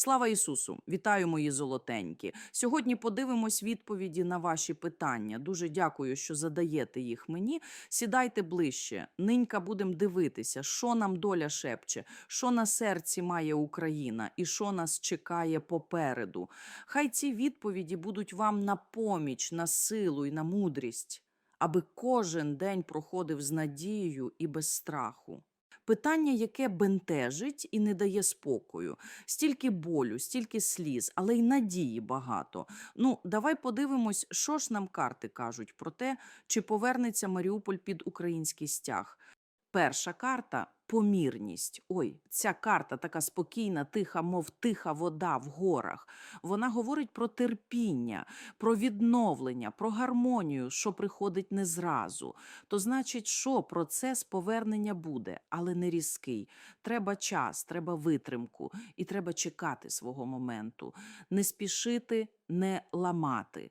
Слава Ісусу! Вітаю, мої золотенькі. Сьогодні подивимось відповіді на ваші питання. Дуже дякую, що задаєте їх мені. Сідайте ближче. Нинька будемо дивитися, що нам доля шепче, що на серці має Україна і що нас чекає попереду. Хай ці відповіді будуть вам на поміч, на силу і на мудрість, аби кожен день проходив з надією і без страху. Питання, яке бентежить і не дає спокою, стільки болю, стільки сліз, але й надії багато. Ну, давай подивимось, що ж нам карти кажуть про те, чи повернеться Маріуполь під український стяг. Перша карта помірність. Ой, ця карта така спокійна, тиха, мов тиха вода в горах. Вона говорить про терпіння, про відновлення, про гармонію, що приходить не зразу. То значить, що процес повернення буде, але не різкий. Треба час, треба витримку і треба чекати свого моменту. Не спішити, не ламати.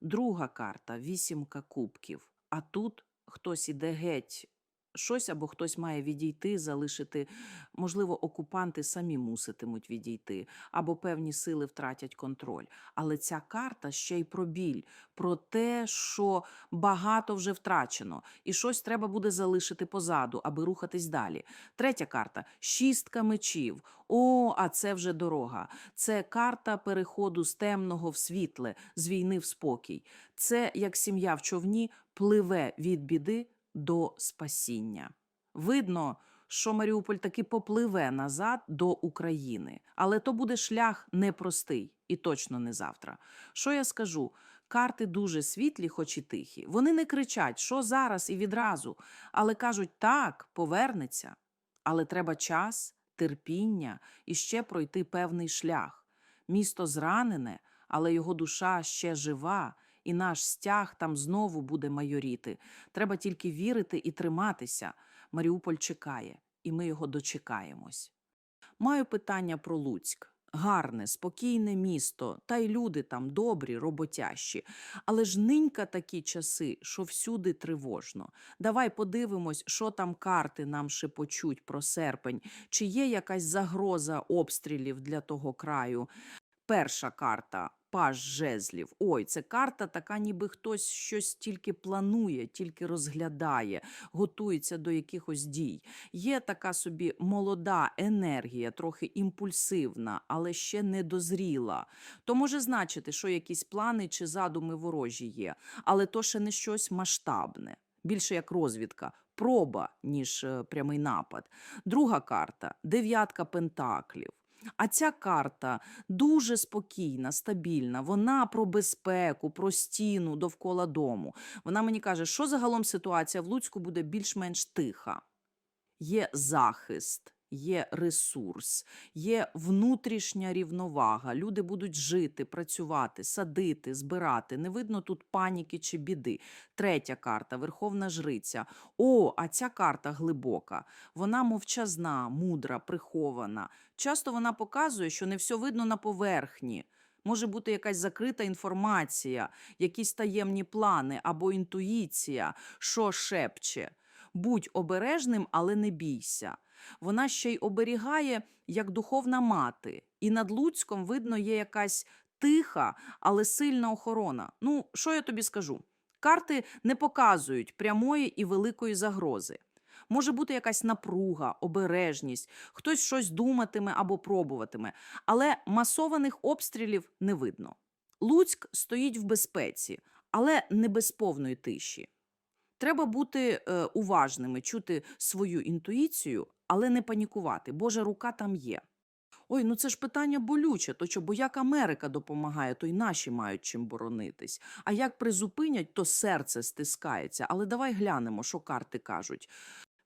Друга карта вісімка кубків. А тут хтось іде геть. Щось або хтось має відійти, залишити, можливо, окупанти самі муситимуть відійти, або певні сили втратять контроль. Але ця карта ще й про біль, про те, що багато вже втрачено, і щось треба буде залишити позаду, аби рухатись далі. Третя карта шістка мечів. О, а це вже дорога. Це карта переходу з темного в світле, з війни в спокій. Це як сім'я в човні пливе від біди до спасіння. Видно, що Маріуполь таки попливе назад до України, але то буде шлях непростий і точно не завтра. Що я скажу? Карти дуже світлі, хоч і тихі. Вони не кричать, що зараз і відразу, але кажуть так, повернеться. Але треба час, терпіння і ще пройти певний шлях. Місто зранене, але його душа ще жива, і наш стяг там знову буде майоріти. Треба тільки вірити і триматися. Маріуполь чекає, і ми його дочекаємось. Маю питання про Луцьк. Гарне, спокійне місто, та й люди там добрі, роботящі. Але ж нинька такі часи, що всюди тривожно. Давай подивимось, що там карти нам шепочуть про серпень, чи є якась загроза обстрілів для того краю. Перша карта паж жезлів. Ой, це карта така, ніби хтось щось тільки планує, тільки розглядає, готується до якихось дій. Є така собі молода енергія, трохи імпульсивна, але ще не дозріла. То може значити, що якісь плани чи задуми ворожі є, але то ще не щось масштабне. Більше як розвідка, проба, ніж е, прямий напад. Друга карта дев'ятка пентаклів. А ця карта дуже спокійна, стабільна. Вона про безпеку, про стіну довкола дому. Вона мені каже, що загалом ситуація в Луцьку буде більш-менш тиха. Є захист, є ресурс, є внутрішня рівновага. Люди будуть жити, працювати, садити, збирати. Не видно тут паніки чи біди. Третя карта Верховна Жриця. О, а ця карта глибока. Вона мовчазна, мудра, прихована. Часто вона показує, що не все видно на поверхні. Може бути якась закрита інформація, якісь таємні плани або інтуїція, що шепче. Будь обережним, але не бійся. Вона ще й оберігає як духовна мати. І над Луцьком, видно, є якась тиха, але сильна охорона. Ну, що я тобі скажу? Карти не показують прямої і великої загрози. Може бути якась напруга, обережність, хтось щось думатиме або пробуватиме, але масованих обстрілів не видно. Луцьк стоїть в безпеці, але не без повної тиші. Треба бути е, уважними, чути свою інтуїцію, але не панікувати. Божа рука там є. Ой, ну це ж питання болюче, то що, бо як Америка допомагає, то й наші мають чим боронитись. А як призупинять, то серце стискається. Але давай глянемо, що карти кажуть.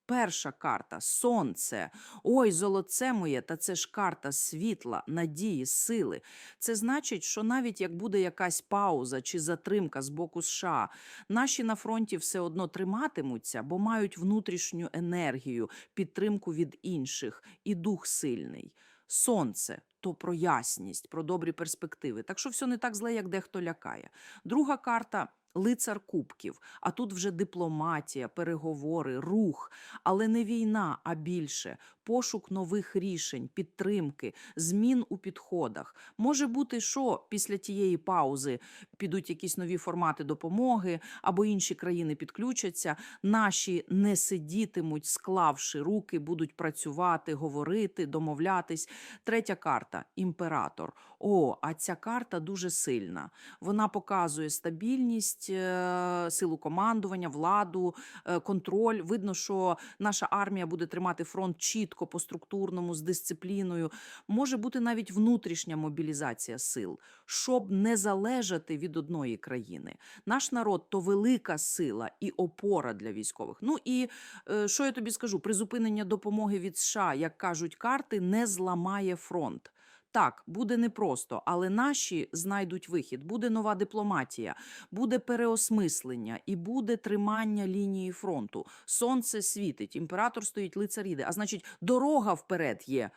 Перша карта сонце. Ой, золоце моє, та це ж карта світла, надії, сили. Це значить, що навіть як буде якась пауза чи затримка з боку США, наші на фронті все одно триматимуться, бо мають внутрішню енергію, підтримку від інших і дух сильний. Сонце то про ясність, про добрі перспективи. Так що все не так зле, як дехто лякає. Друга карта лицар кубків. А тут вже дипломатія, переговори, рух, але не війна, а більше пошук нових рішень, підтримки, змін у підходах. Може бути, що після тієї паузи підуть якісь нові формати допомоги, або інші країни підключаться. Наші не сидітимуть, склавши руки, будуть працювати, говорити, домовлятись. Третя карта імператор. О, а ця карта дуже сильна. Вона показує стабільність, е, силу командування, владу, е, контроль. Видно, що наша армія буде тримати фронт чітко по структурному, з дисципліною. Може бути навіть внутрішня мобілізація сил, щоб не залежати від одної країни. Наш народ то велика сила і опора для військових. Ну і е, що я тобі скажу? Призупинення допомоги від США, як кажуть карти, не зламає фронт. Так, буде непросто, але наші знайдуть вихід. Буде нова дипломатія, буде переосмислення і буде тримання лінії фронту. Сонце світить, імператор стоїть, лицар іде. А значить, дорога вперед є.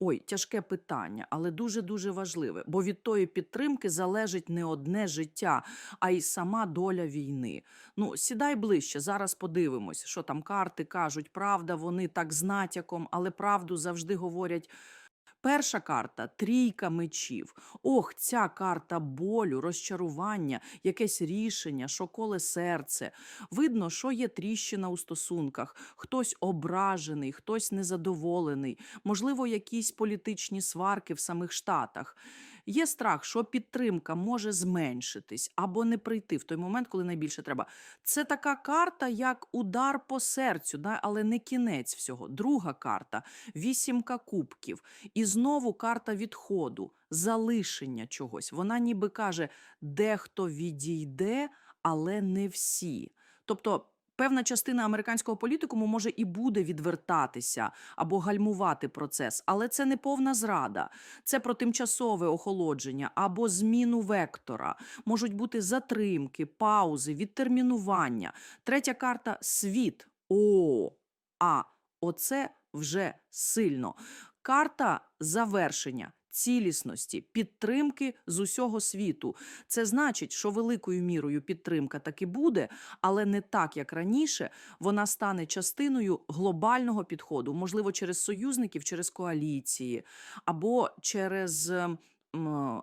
Ой, тяжке питання, але дуже дуже важливе, бо від тої підтримки залежить не одне життя, а й сама доля війни. Ну, сідай ближче. Зараз подивимось, що там карти кажуть. Правда, вони так з натяком, але правду завжди говорять. Перша карта трійка мечів. Ох, ця карта болю, розчарування, якесь рішення, що коле серце. Видно, що є тріщина у стосунках, хтось ображений, хтось незадоволений, можливо, якісь політичні сварки в самих штатах. Є страх, що підтримка може зменшитись або не прийти в той момент, коли найбільше треба. Це така карта, як удар по серцю, да? але не кінець всього. Друга карта вісімка кубків. І знову карта відходу, залишення чогось. Вона ніби каже, дехто відійде, але не всі. Тобто. Певна частина американського політикуму може і буде відвертатися або гальмувати процес, але це не повна зрада. Це про тимчасове охолодження або зміну вектора. Можуть бути затримки, паузи, відтермінування. Третя карта світ. О, а оце вже сильно. Карта завершення. Цілісності, підтримки з усього світу. Це значить, що великою мірою підтримка таки буде, але не так, як раніше. Вона стане частиною глобального підходу, можливо, через союзників, через коаліції або через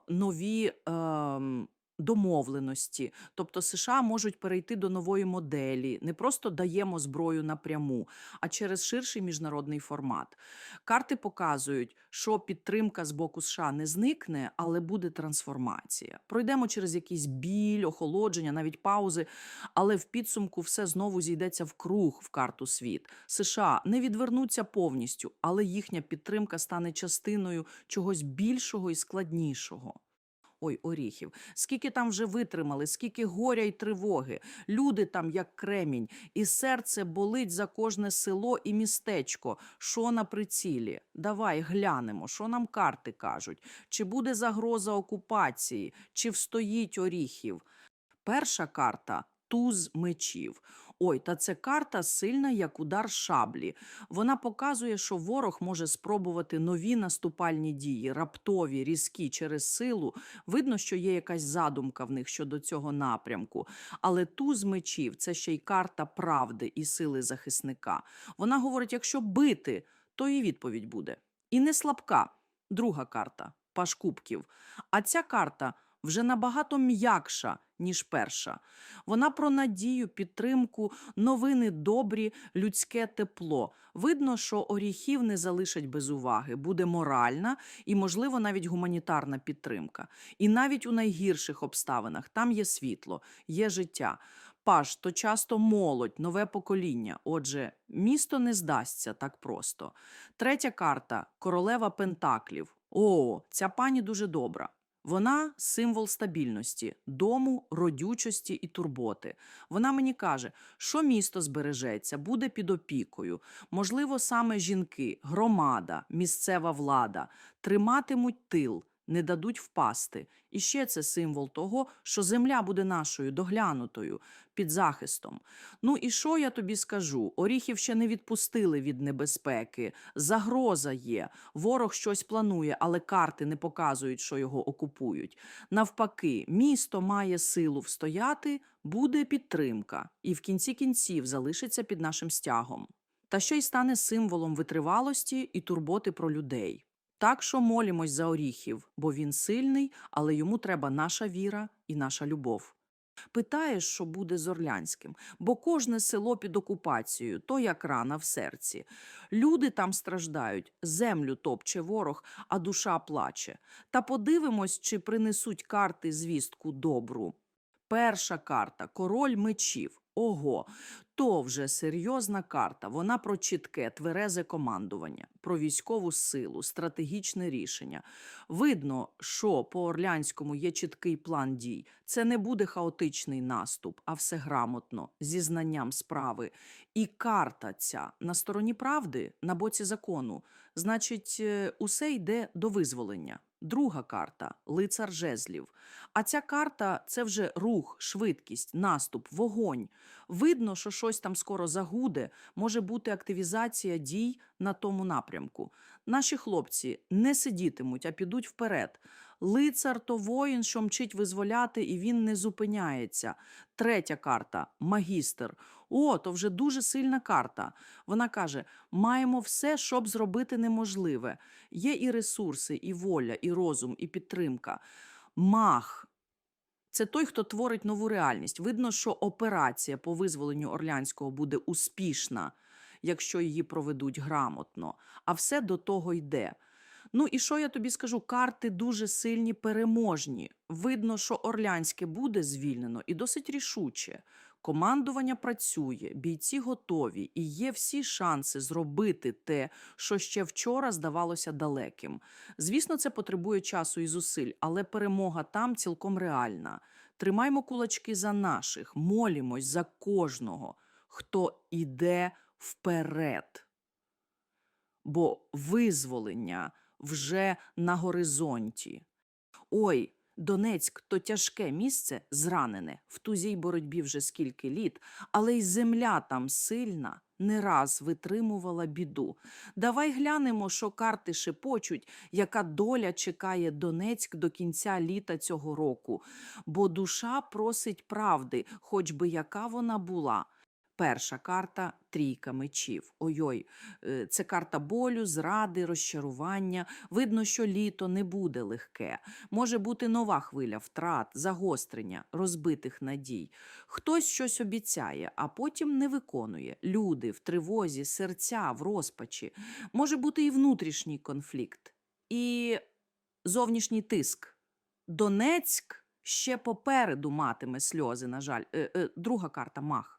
нові. ем, Домовленості, тобто США можуть перейти до нової моделі, не просто даємо зброю напряму, а через ширший міжнародний формат. Карти показують, що підтримка з боку США не зникне, але буде трансформація. Пройдемо через якийсь біль, охолодження, навіть паузи, але в підсумку все знову зійдеться в круг в карту світ. США не відвернуться повністю, але їхня підтримка стане частиною чогось більшого і складнішого. Ой, оріхів, скільки там вже витримали, скільки горя й тривоги. Люди там, як кремінь, і серце болить за кожне село і містечко. Що на прицілі? Давай глянемо, що нам карти кажуть. Чи буде загроза окупації, чи встоїть оріхів? Перша карта туз мечів. Ой, та це карта сильна, як удар шаблі. Вона показує, що ворог може спробувати нові наступальні дії, раптові, різкі через силу. Видно, що є якась задумка в них щодо цього напрямку. Але туз мечів це ще й карта правди і сили захисника. Вона говорить: якщо бити, то і відповідь буде. І не слабка. Друга карта паш кубків. А ця карта вже набагато м'якша, ніж перша. Вона про надію, підтримку, новини добрі, людське тепло. Видно, що оріхів не залишать без уваги. Буде моральна і, можливо, навіть гуманітарна підтримка. І навіть у найгірших обставинах там є світло, є життя. Паш то часто молодь, нове покоління. Отже, місто не здасться так просто. Третя карта королева Пентаклів. О, ця пані дуже добра. Вона символ стабільності, дому, родючості і турботи. Вона мені каже, що місто збережеться, буде під опікою. Можливо, саме жінки, громада, місцева влада триматимуть тил, не дадуть впасти. І ще це символ того, що земля буде нашою доглянутою під захистом. Ну і що я тобі скажу? Оріхів ще не відпустили від небезпеки. Загроза є. Ворог щось планує, але карти не показують, що його окупують. Навпаки, місто має силу встояти, буде підтримка, і в кінці кінців залишиться під нашим стягом. Та ще й стане символом витривалості і турботи про людей. Так що молімось за оріхів, бо він сильний, але йому треба наша віра і наша любов. Питаєш, що буде з Орлянським, бо кожне село під окупацією, то як рана в серці. Люди там страждають, землю топче ворог, а душа плаче. Та подивимось, чи принесуть карти звістку добру. Перша карта король мечів. Ого, то вже серйозна карта. Вона про чітке, тверезе командування, про військову силу, стратегічне рішення. Видно, що по Орлянському є чіткий план дій. Це не буде хаотичний наступ, а все грамотно, зі знанням справи. І карта ця на стороні правди, на боці закону. Значить, е, усе йде до визволення. Друга карта лицар жезлів. А ця карта це вже рух, швидкість, наступ, вогонь. Видно, що щось там скоро загуде, може бути активізація дій на тому напрямку. Наші хлопці не сидітимуть, а підуть вперед. Лицар то воїн, що мчить визволяти, і він не зупиняється. Третя карта магістр. О, то вже дуже сильна карта. Вона каже: маємо все, щоб зробити неможливе. Є і ресурси, і воля, і розум, і підтримка. Мах. Це той, хто творить нову реальність. Видно, що операція по визволенню Орлянського буде успішна, якщо її проведуть грамотно. А все до того йде. Ну і що я тобі скажу? Карти дуже сильні, переможні. Видно, що Орлянське буде звільнено і досить рішуче. Командування працює, бійці готові, і є всі шанси зробити те, що ще вчора здавалося далеким. Звісно, це потребує часу і зусиль, але перемога там цілком реальна. Тримаймо кулачки за наших, молімось за кожного, хто іде вперед. Бо визволення вже на горизонті. Ой, Донецьк то тяжке місце, зранене, в тузій боротьбі вже скільки літ, але й земля там сильна, не раз витримувала біду. Давай глянемо, що карти шепочуть, яка доля чекає Донецьк до кінця літа цього року. Бо душа просить правди, хоч би яка вона була. Перша карта трійка мечів. Ой-ой, е, це карта болю, зради, розчарування. Видно, що літо не буде легке. Може бути нова хвиля втрат, загострення, розбитих надій. Хтось щось обіцяє, а потім не виконує. Люди в тривозі, серця в розпачі. Може бути і внутрішній конфлікт, і зовнішній тиск. Донецьк ще попереду матиме сльози, на жаль. Е, е, друга карта мах.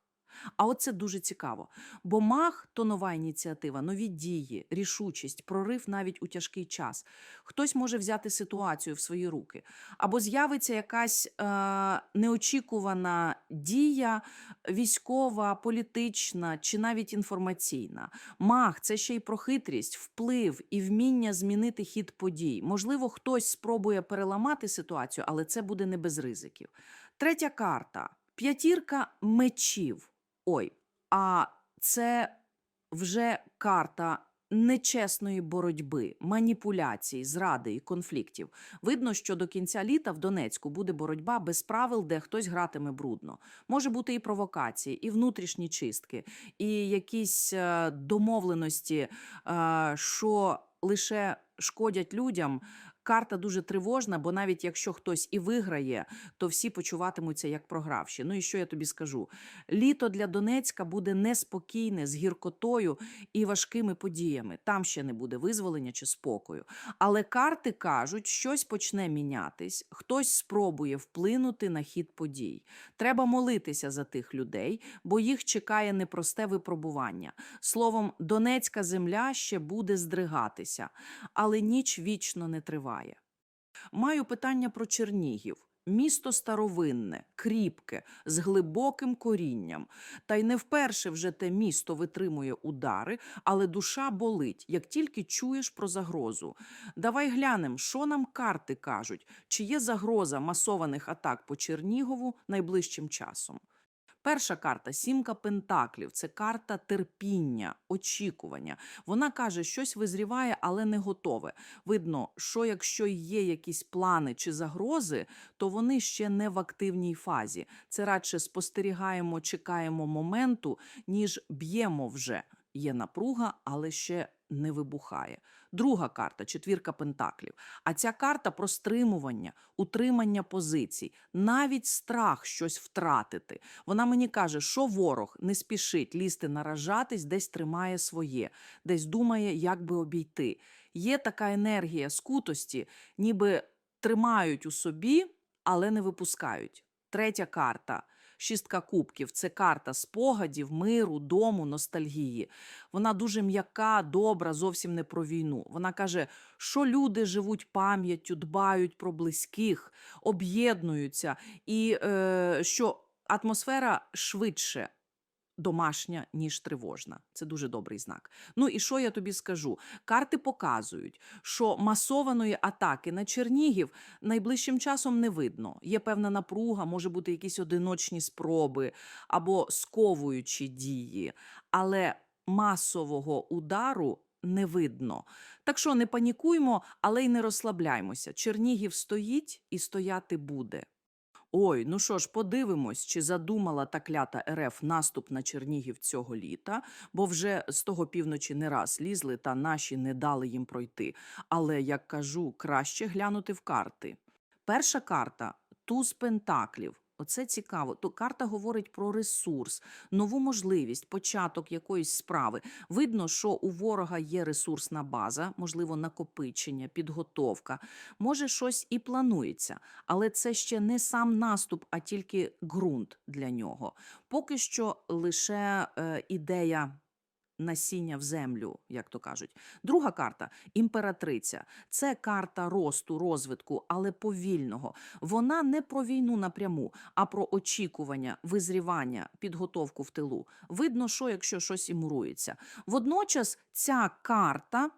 А от це дуже цікаво. Бо мах то нова ініціатива, нові дії, рішучість, прорив навіть у тяжкий час. Хтось може взяти ситуацію в свої руки, або з'явиться якась е, неочікувана дія військова, політична чи навіть інформаційна. Мах це ще й про хитрість, вплив і вміння змінити хід подій. Можливо, хтось спробує переламати ситуацію, але це буде не без ризиків. Третя карта п'ятірка мечів. Ой, а це вже карта нечесної боротьби, маніпуляцій, зради і конфліктів. Видно, що до кінця літа в Донецьку буде боротьба без правил, де хтось гратиме брудно. Може бути і провокації, і внутрішні чистки, і якісь е, домовленості, е, що лише шкодять людям. Карта дуже тривожна, бо навіть якщо хтось і виграє, то всі почуватимуться як програвші. Ну і що я тобі скажу? Літо для Донецька буде неспокійне, з гіркотою і важкими подіями. Там ще не буде визволення чи спокою. Але карти кажуть, щось почне мінятись, хтось спробує вплинути на хід подій. Треба молитися за тих людей, бо їх чекає непросте випробування. Словом, Донецька земля ще буде здригатися, але ніч вічно не триває. Маю питання про Чернігів. Місто старовинне, кріпке, з глибоким корінням. Та й не вперше вже те місто витримує удари, але душа болить, як тільки чуєш про загрозу. Давай глянемо, що нам карти кажуть, чи є загроза масованих атак по Чернігову найближчим часом. Перша карта сімка пентаклів. Це карта терпіння, очікування. Вона каже, щось визріває, але не готове. Видно, що якщо є якісь плани чи загрози, то вони ще не в активній фазі. Це радше спостерігаємо, чекаємо моменту, ніж б'ємо вже. Є напруга, але ще не вибухає. Друга карта четвірка пентаклів. А ця карта про стримування, утримання позицій, навіть страх щось втратити. Вона мені каже, що ворог не спішить лізти наражатись, десь тримає своє, десь думає, як би обійти. Є така енергія скутості, ніби тримають у собі, але не випускають. Третя карта. Шістка кубків це карта спогадів, миру, дому, ностальгії. Вона дуже м'яка, добра, зовсім не про війну. Вона каже, що люди живуть пам'яттю, дбають про близьких, об'єднуються, і е, що атмосфера швидше домашня, ніж тривожна. Це дуже добрий знак. Ну і що я тобі скажу? Карти показують, що масованої атаки на Чернігів найближчим часом не видно. Є певна напруга, може бути якісь одиночні спроби або сковуючі дії, але масового удару не видно. Так що не панікуймо, але й не розслабляймося. Чернігів стоїть і стояти буде. Ой, ну що ж, подивимось, чи задумала та клята РФ наступ на Чернігів цього літа, бо вже з того півночі не раз лізли, та наші не дали їм пройти. Але, як кажу, краще глянути в карти. Перша карта туз пентаклів. Оце цікаво. То карта говорить про ресурс, нову можливість, початок якоїсь справи. Видно, що у ворога є ресурсна база, можливо, накопичення, підготовка. Може, щось і планується, але це ще не сам наступ, а тільки ґрунт для нього. Поки що лише е, ідея. Насіння в землю, як то кажуть. Друга карта імператриця. Це карта росту, розвитку, але повільного. Вона не про війну напряму, а про очікування, визрівання, підготовку в тилу. Видно, що якщо щось і мурується. Водночас ця карта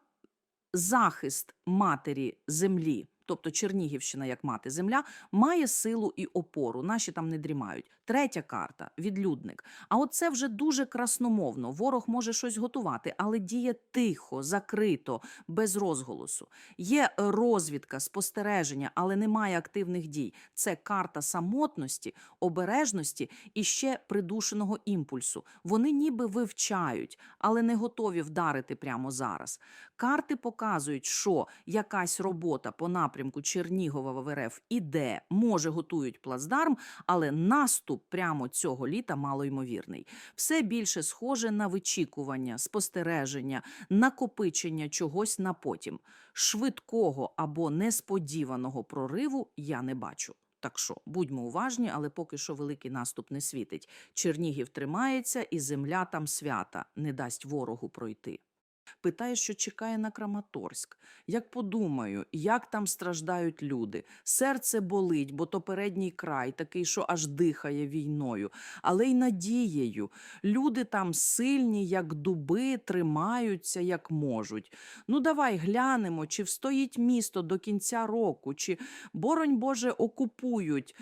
захист матері землі, тобто Чернігівщина як мати земля, має силу і опору. Наші там не дрімають. Третя карта відлюдник. А от це вже дуже красномовно. Ворог може щось готувати, але діє тихо, закрито, без розголосу. Є розвідка, спостереження, але немає активних дій. Це карта самотності, обережності і ще придушеного імпульсу. Вони ніби вивчають, але не готові вдарити прямо зараз. Карти показують, що якась робота по напрямку Чернігова в іде, може готують плацдарм, але наступ прямо цього літа малоймовірний. Все більше схоже на вичікування, спостереження, накопичення чогось на потім. Швидкого або несподіваного прориву я не бачу. Так що будьмо уважні, але поки що великий наступ не світить. Чернігів тримається, і земля там свята не дасть ворогу пройти. Питає, що чекає на Краматорськ. Як подумаю, як там страждають люди. Серце болить, бо то передній край, такий, що аж дихає війною, але й надією. Люди там сильні, як дуби, тримаються, як можуть. Ну, давай глянемо, чи встоїть місто до кінця року, чи, боронь Боже, окупують.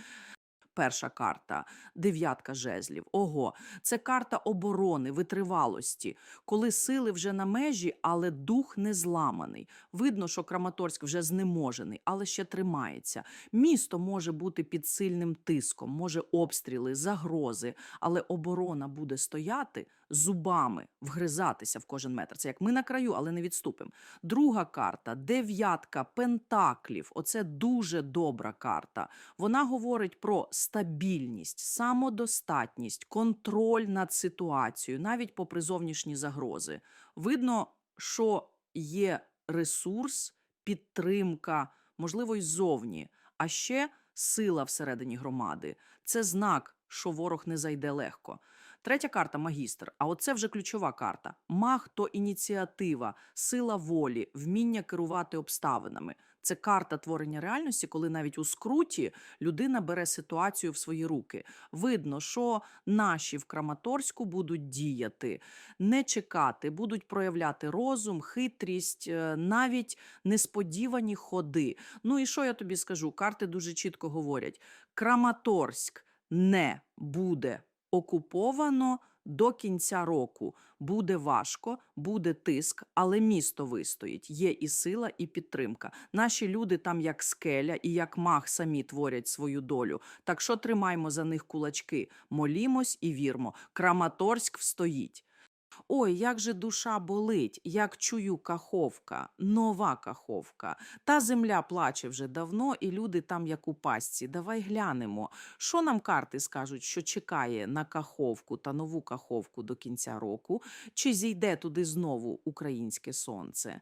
Перша карта дев'ятка жезлів. Ого, це карта оборони, витривалості, коли сили вже на межі, але дух не зламаний. Видно, що Краматорськ вже знеможений, але ще тримається. Місто може бути під сильним тиском, може обстріли, загрози, але оборона буде стояти зубами, вгризатися в кожен метр. Це як ми на краю, але не відступимо. Друга карта дев'ятка пентаклів. Оце дуже добра карта. Вона говорить про стабільність, самодостатність, контроль над ситуацією, навіть попри зовнішні загрози. Видно, що є ресурс, підтримка, можливо, й ззовні, а ще сила всередині громади. Це знак, що ворог не зайде легко. Третя карта магістр. А оце вже ключова карта. Маг то ініціатива, сила волі, вміння керувати обставинами. Це карта творення реальності, коли навіть у скруті людина бере ситуацію в свої руки. Видно, що наші в Краматорську будуть діяти, не чекати, будуть проявляти розум, хитрість, е, навіть несподівані ходи. Ну і що я тобі скажу? Карти дуже чітко говорять: Краматорськ не буде окуповано до кінця року. Буде важко, буде тиск, але місто вистоїть. Є і сила, і підтримка. Наші люди там як скеля і як мах самі творять свою долю. Так що тримаймо за них кулачки, молімось і вірмо. Краматорськ встоїть. Ой, як же душа болить, як чую каховка, нова каховка. Та земля плаче вже давно, і люди там як у пастці. Давай глянемо, що нам карти скажуть, що чекає на каховку та нову каховку до кінця року, чи зійде туди знову українське сонце.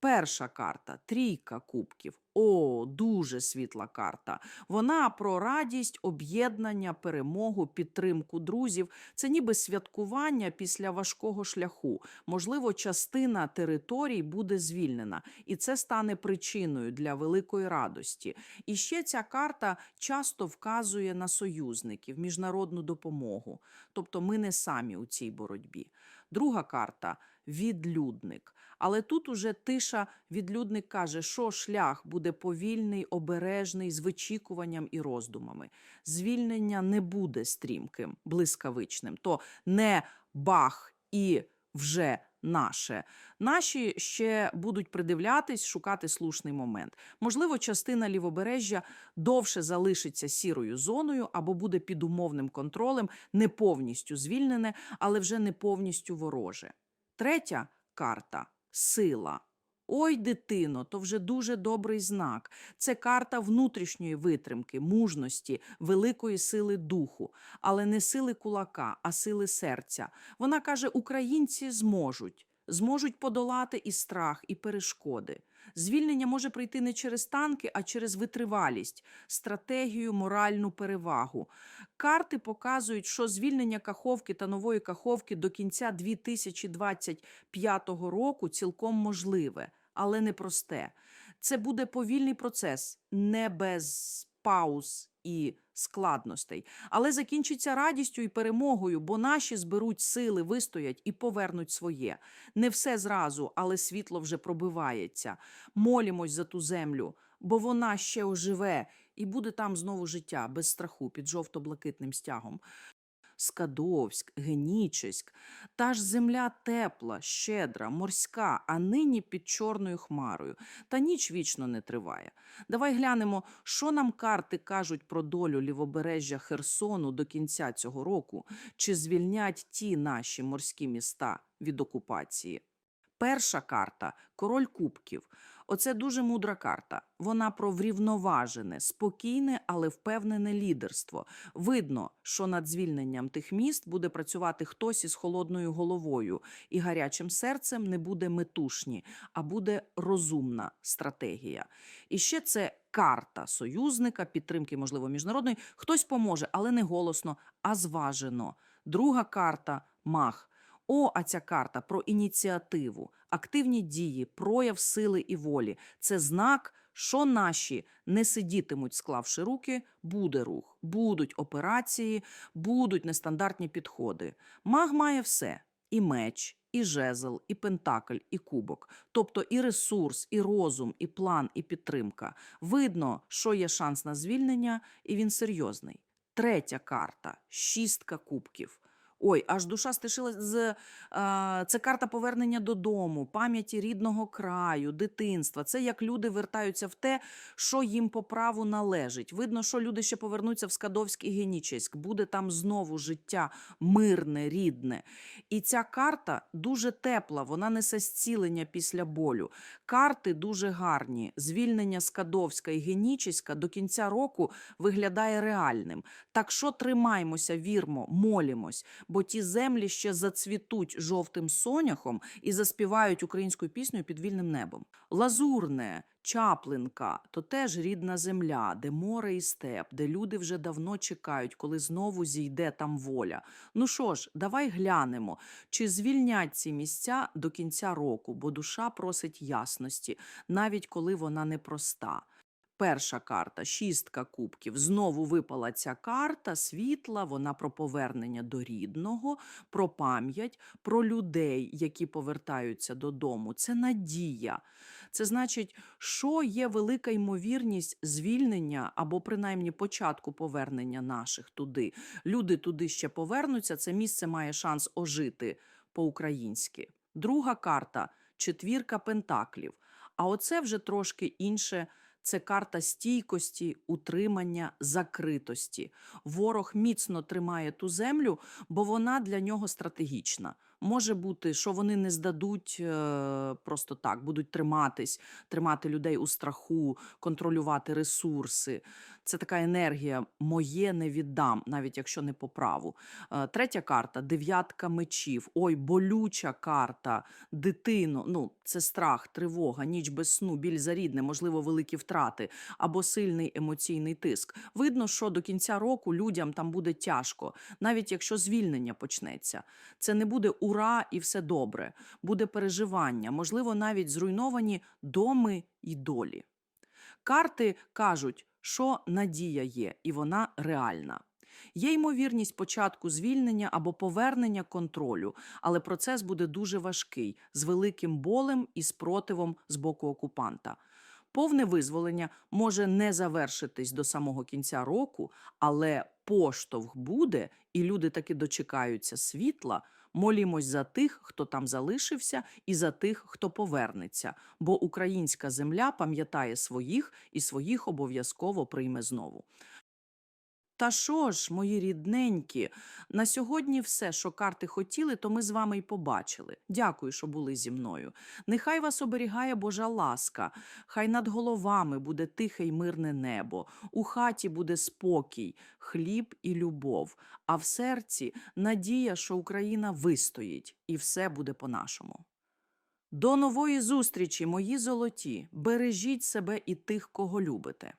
Перша карта трійка кубків. О, дуже світла карта. Вона про радість, об'єднання, перемогу, підтримку друзів. Це ніби святкування після важкого шляху. Можливо, частина територій буде звільнена, і це стане причиною для великої радості. І ще ця карта часто вказує на союзників, міжнародну допомогу. Тобто ми не самі у цій боротьбі. Друга карта відлюдник. Але тут уже тиша відлюдник каже, що шлях буде повільний, обережний, з вичікуванням і роздумами. Звільнення не буде стрімким, блискавичним. То не бах і вже наше. Наші ще будуть придивлятись, шукати слушний момент. Можливо, частина лівобережжя довше залишиться сірою зоною або буде під умовним контролем, не повністю звільнене, але вже не повністю вороже. Третя карта сила. Ой, дитино, то вже дуже добрий знак. Це карта внутрішньої витримки, мужності, великої сили духу, але не сили кулака, а сили серця. Вона каже: українці зможуть, зможуть подолати і страх, і перешкоди. Звільнення може прийти не через танки, а через витривалість, стратегію, моральну перевагу. Карти показують, що звільнення Каховки та нової Каховки до кінця 2025 року цілком можливе, але непросте. Це буде повільний процес, не без пауз і складностей, але закінчиться радістю і перемогою, бо наші зберуть сили, вистоять і повернуть своє. Не все зразу, але світло вже пробивається. Молімось за ту землю, бо вона ще оживе і буде там знову життя без страху під жовто-блакитним стягом. Скадовськ, Генічеськ, та ж земля тепла, щедра, морська, а нині під чорною хмарою. Та ніч вічно не триває. Давай глянемо, що нам карти кажуть про долю лівобережжя Херсону до кінця цього року, чи звільнять ті наші морські міста від окупації. Перша карта король кубків. Оце дуже мудра карта. Вона про врівноважене, спокійне, але впевнене лідерство. Видно, що над звільненням тих міст буде працювати хтось із холодною головою, і гарячим серцем не буде метушні, а буде розумна стратегія. І ще це карта союзника, підтримки, можливо, міжнародної. Хтось поможе, але не голосно, а зважено. Друга карта мах. О, а ця карта про ініціативу, активні дії, прояв сили і волі. Це знак, що наші не сидітимуть, склавши руки, буде рух, будуть операції, будуть нестандартні підходи. Маг має все: і меч, і жезл, і пентакль, і кубок. Тобто і ресурс, і розум, і план, і підтримка. Видно, що є шанс на звільнення, і він серйозний. Третя карта шістка кубків. Ой, аж душа стишила з це карта повернення додому, пам'яті рідного краю, дитинства. Це як люди вертаються в те, що їм по праву належить. Видно, що люди ще повернуться в Скадовськ і Генічеськ. Буде там знову життя мирне, рідне. І ця карта дуже тепла, вона несе зцілення після болю. Карти дуже гарні. Звільнення Скадовська і Генічеська до кінця року виглядає реальним. Так що тримаймося, вірмо, молімось, бо ті землі ще зацвітуть жовтим соняхом і заспівають українською піснею під вільним небом. Лазурне, Чаплинка то теж рідна земля, де море і степ, де люди вже давно чекають, коли знову зійде там воля. Ну що ж, давай глянемо, чи звільнять ці місця до кінця року, бо душа просить ясності, навіть коли вона непроста. Перша карта шістка кубків. Знову випала ця карта світла. Вона про повернення до рідного, про пам'ять, про людей, які повертаються додому. Це надія. Це значить, що є велика ймовірність звільнення або принаймні початку повернення наших туди. Люди туди ще повернуться. Це місце має шанс ожити по-українськи. Друга карта четвірка пентаклів. А оце вже трошки інше. Це карта стійкості, утримання, закритості. Ворог міцно тримає ту землю, бо вона для нього стратегічна. Може бути, що вони не здадуть е, просто так, будуть триматись, тримати людей у страху, контролювати ресурси. Це така енергія моє не віддам, навіть якщо не по праву. Е, Третя карта дев'ятка мечів. Ой, болюча карта, дитино. Ну, це страх, тривога, ніч без сну, біль за рідне, можливо, великі втрати або сильний емоційний тиск. Видно, що до кінця року людям там буде тяжко, навіть якщо звільнення почнеться. Це не буде ура і все добре, буде переживання, можливо, навіть зруйновані доми і долі. Карти кажуть, що надія є, і вона реальна. Є ймовірність початку звільнення або повернення контролю, але процес буде дуже важкий, з великим болем і спротивом з боку окупанта. Повне визволення може не завершитись до самого кінця року, але поштовх буде, і люди таки дочекаються світла. Молімось за тих, хто там залишився, і за тих, хто повернеться, бо українська земля пам'ятає своїх і своїх обов'язково прийме знову. Та що ж, мої рідненькі, на сьогодні все, що карти хотіли, то ми з вами й побачили. Дякую, що були зі мною. Нехай вас оберігає Божа ласка, хай над головами буде тихе й мирне небо, у хаті буде спокій, хліб і любов, а в серці надія, що Україна вистоїть, і все буде по-нашому. До нової зустрічі, мої золоті. Бережіть себе і тих, кого любите.